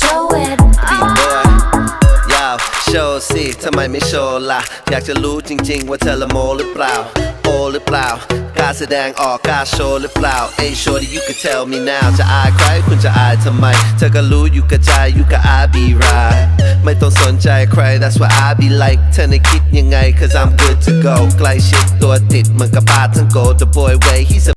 show it อยยาวโชว์สิทำไมไม่โชว์ล่ะ อยากจะรู้จริง ๆ ว่าเธอละโมหรือเปล่า โอหรือเปล่าการแสดงออกกล้าโชว์หรือเปล่า ain't sure that you could tell me now จะอายใครคุณจะอายทำไม เธอก็รู้อยู่กับใจอยู่กับ I be right ไม่ต้องสนใจใคร that's what I be like เธอในคิดยังไง cause I'm good to go ใกล้ชิดตัวติดมันกับปาทั้งโก the boy way he's a